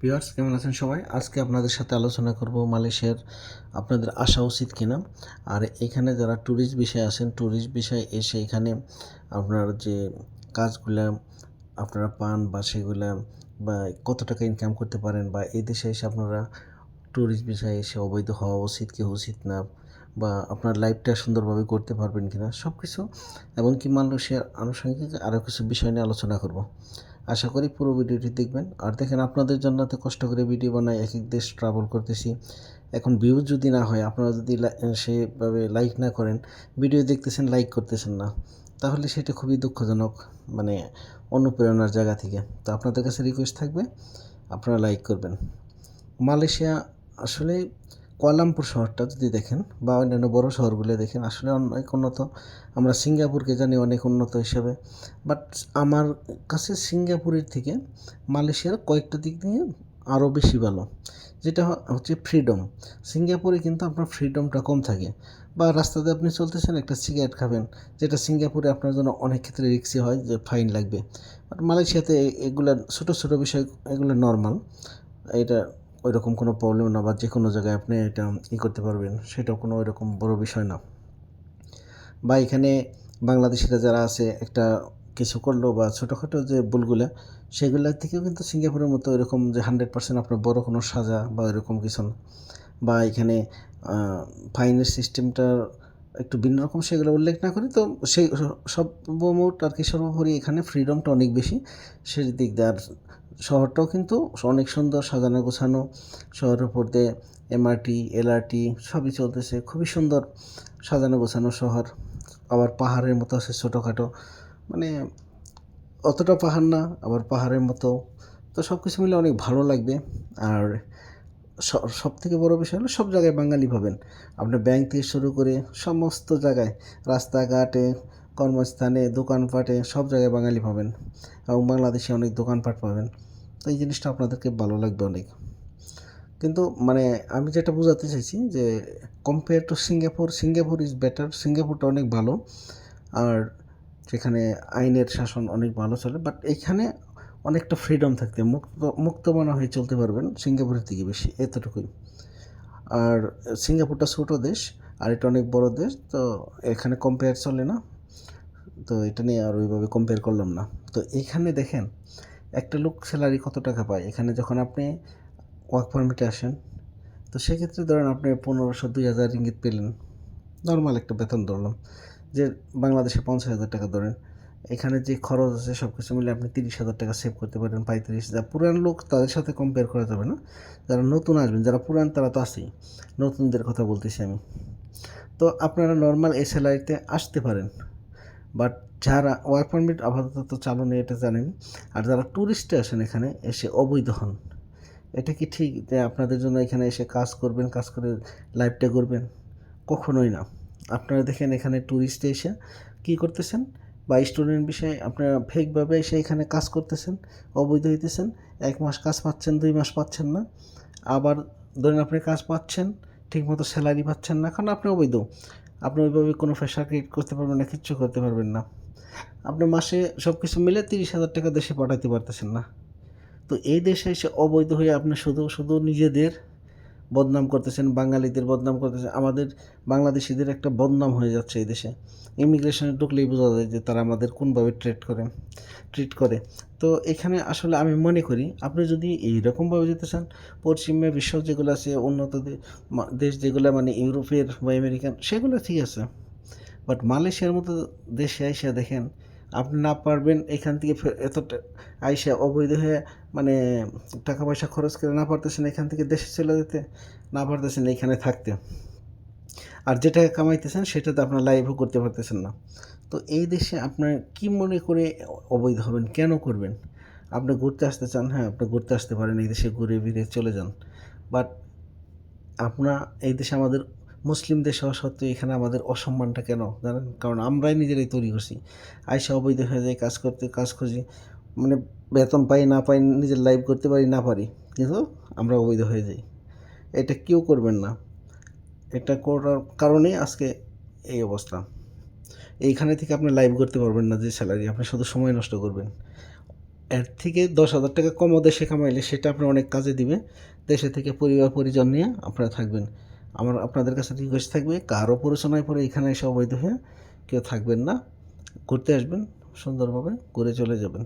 Viewers কেমন আছেন সবাই? আজকে আপনাদের সাথে আলোচনা করব মালয়েশিয়ার আপনাদের আসা উচিত কিনা। আর এখানে যারা ট্যুরিস্ট বিষয়ে আসেন ট্যুরিস্ট বিষয়ে এসে এখানে আপনার যে কাজগুলা আপনারা পান বা সেগুলা বা কত টাকা ইনকাম করতে পারেন বা এই দেশে এসে আপনারা ট্যুরিস্ট বিষয়ে এসে অবৈধ হওয়া উচিত কি উচিত না বা আপনার লাইফটা সুন্দরভাবে করতে পারবেন কিনা সব কিছু এমনকি মালয়েশিয়ার আনুষঙ্গিক আরও কিছু বিষয় নিয়ে আলোচনা করব। আশা করি পুরো ভিডিওটি দেখবেন। আর দেখেন, আপনাদের জন্য এত কষ্ট করে ভিডিও বানাই, এক এক দেশ ট্রাভেল করতেছি। এখন ভিউজ যদি না হয়, আপনারা যদি সেভাবে লাইক না করেন ভিডিও দেখতেছেন লাইক করতেছেন না, তাহলে সেটা খুবই দুঃখজনক মানে অনুপ্রেরণার জায়গা থেকে। তো আপনাদের কাছে রিকোয়েস্ট থাকবে, আপনারা লাইক করবেন। মালয়েশিয়া আসলে কোয়ালামপুর শহরটা যদি দেখেন বা অন্যান্য বড় শহরগুলো দেখেন, আসলে অনেক উন্নত। আমরা সিঙ্গাপুরকে জানি অনেক উন্নত হিসেবে। বাট আমার কাছে সিঙ্গাপুরের থেকে মালয়েশিয়ার কয়েকটা দিক দিয়ে আরও বেশি ভালো। যেটা হচ্ছে ফ্রিডম সিঙ্গাপুরে কিন্তু আপনার ফ্রিডমটা কম থাকে। বা রাস্তাতে আপনি চলতেছেন, একটা সিগারেট খাবেন, যেটা সিঙ্গাপুরে আপনার জন্য অনেক ক্ষেত্রে রিক্সি হয় যে ফাইন লাগবে। বাট মালয়েশিয়াতে এগুলো ছোটো ছোটো বিষয়, এগুলো নর্মাল এটা ওই রকম কোনো প্রবলেম না বা যে কোনো জায়গায় আপনি এটা ই করতে পারবেন, সেটাও কোনো ওই রকম বড় বিষয় না। বা এখানে বাংলাদেশিরা যারা আছে, একটা কিছু করল বা ছোটোখাটো যে ভুলগুলো সেগুলোর থেকেও কিন্তু সিঙ্গাপুরের মতো এরকম যে হান্ড্রেড পার্সেন্ট আপনার বড় কোনো সাজা বা এরকম কিছু না। বা এখানে ফাইনের সিস্টেমটার একটু ভিন্ন রকম, সেগুলো উল্লেখ না করি তো সেই সর্বমোট আর কি সর্বোপরি এখানে ফ্রিডমটা অনেক বেশি। সেই দিক দিয়ে আর শহরটাও কিন্তু অনেক সুন্দর সাজানো গোছানো। শহরের উপর দিয়ে এমআরটি এলআরটি সবই চলতেছে। খুবই সুন্দর সাজানো গোছানো শহর। আবার পাহাড়ের মতো আছে ছোটোখাটো। মানে অতটা পাহাড় না, আবার পাহাড়ের মতো। তো সব কিছু মিলে অনেক ভালো লাগবে। আর সব থেকে বড় বিষয় হলো সব জায়গায় বাঙালি পাবেন আপনার ব্যাংক থেকে শুরু করে সমস্ত জায়গায়, রাস্তাঘাটে, কর্মস্থানে, দোকানপাটে সব জায়গায় বাঙালি পাবেন এবং বাংলাদেশে অনেক দোকানপাট পাবেন। তো এই জিনিসটা আপনাদেরকে ভালো লাগবে অনেক। কিন্তু মানে আমি যেটা বোঝাতে চাইছি যে compare to Singapore Singapore is better সিঙ্গাপুরটা অনেক ভালো। আর যেখানে আইনের শাসন অনেক ভালো চলে বাট এইখানে অনেকটা ফ্রিডম থাকতে, মুক্ত মুক্ত মনে হয়ে চলতে পারবেন সিঙ্গাপুরের থেকে বেশি, এতটুকুই। আর সিঙ্গাপুরটা ছোটো দেশ, আর এটা অনেক বড় দেশ, তো এখানে কম্পেয়ার চলে না। তো এটা নিয়ে আর ওইভাবে কম্পেয়ার করলাম না। তো এখানে দেখেন একটা লোক স্যালারি কত টাকা পায়? এখানে যখন আপনি ওয়ার্ক পারমিটে আসেন, তো সেক্ষেত্রে ধরেন আপনি পনেরোশো, দুই হাজার ইঙ্গিত পেলেন। নর্মাল একটা বেতন ধরলাম। যে বাংলাদেশে পঞ্চাশ হাজার টাকা ধরেন, এখানে যে খরচ আছে সব কিছু মিলে আপনি তিরিশ হাজার টাকা সেভ করতে পারেন, পঁয়ত্রিশ যা পুরান লোক তাদের সাথে কম্পেয়ার করা যাবে না। যারা নতুন আসবেন, যারা পুরান তারা তো আসেই নতুনদের কথা বলতেছি আমি। তো আপনারা নর্মাল এই স্যালারিতে আসতে পারেন। বাট যারা ওয়ার্ক পারমিট আপাতত চালু নেই, এটা জানেন। আর যারা ট্যুরিস্টে আসেন এখানে, এসে অবৈধ হন। এটা কি ঠিক যে আপনাদের জন্য এখানে এসে কাজ করবেন, কাজ করে লাইফটা করবেন কখনোই না। আপনারা দেখেন এখানে ট্যুরিস্টে এসে কী করতেছেন? বা স্টুডেন্ট বিষয়ে আপনারা ফেকভাবে এসে এখানে কাজ করতেছেন, অবৈধ হইতেছেন, এক মাস কাজ পাচ্ছেন, দুই মাস পাচ্ছেন না। আবার ধরেন আপনি কাজ পাচ্ছেন, ঠিকমতো স্যালারি পাচ্ছেন না, কারণ আপনি অবৈধ। আপনি ওইভাবে কোনো প্রেশার ক্রিয়েট করতে পারবেন না, কিচ্ছু করতে পারবেন না। আপনি মাসে সব কিছু মিলে তিরিশ হাজার টাকা দেশে পাঠাতে পারতেছেন না। তো এই দেশে এসে অবৈধ হয়ে আপনি শুধু শুধু নিজেদের বদনাম করতেছেন, বাঙালিদের বদনাম করতেছেন, আমাদের বাংলাদেশিদের একটা বদনাম হয়ে যাচ্ছে এই দেশে। ইমিগ্রেশনে ঢুকলেই বোঝা যায় যে তারা আমাদের কোনভাবে ট্রিট করে ট্রিট করে। তো এখানে আসলে আমি মনে করি, আপনি যদি এইরকমভাবে যেতে চান, পশ্চিমে বিশ্ব যেগুলো আছে, উন্নত দেশ যেগুলো মানে ইউরোপের বা আমেরিকান, সেগুলো ঠিক আছে। বাট মালয়েশিয়ার মতো দেশে আইসা দেখেন, আপনি না পারবেন এখান থেকে এতটা আইসা অবৈধ হয়ে মানে টাকা পয়সা খরচ করে না পারতেছেন এখান থেকে দেশে চলে যেতে, না পারতেছেন এখানে থাকতে। আর যেটা কামাইতেছেন সেটাতে আপনার লাইভও করতে পারতেছেন না। তো এই দেশে আপনার কি মনে করে অবৈধ হবেন, কেন করবেন? আপনি ঘুরতে আসতে চান হ্যাঁ আপনি ঘুরতে আসতে পারেন, এই দেশে ঘুরে ফিরে চলে যান। বাট আপনার, এই দেশে আমাদের মুসলিম দেশ হওয়া সত্ত্বেও এখানে আমাদের অসম্মানটা কেন জানেন? কারণ আমরাই নিজেরাই তৈরি করছি। আয়সা অবৈধ হয়ে যায়, কাজ করতে, কাজ খুঁজি। মানে বেতন পাই, না পাই, নিজের লাইফ করতে পারি, না পারি, কিন্তু আমরা অবৈধ হয়ে যাই। এটা কেউ করবেন না। এটা করার কারণে আজকে এই অবস্থা। এইখানে থেকে আপনি লাইভ করতে পারবেন না যে স্যালারি আপনি শুধু সময় নষ্ট করবেন। এর থেকে দশ হাজার টাকা কমও দেশে কামাইলে সেটা আপনার অনেক কাজে দিবে। দেশে থেকে পরিবার পরিজন নিয়ে আপনারা থাকবেন। আমার আপনাদের কাছে রিকোয়েস্ট থাকবে, কারও পরিচনায় পরে এখানে এসে অবৈধ হয়ে কেউ থাকবেন না। ঘুরতে আসবেন, সুন্দরভাবে ঘুরে চলে যাবেন।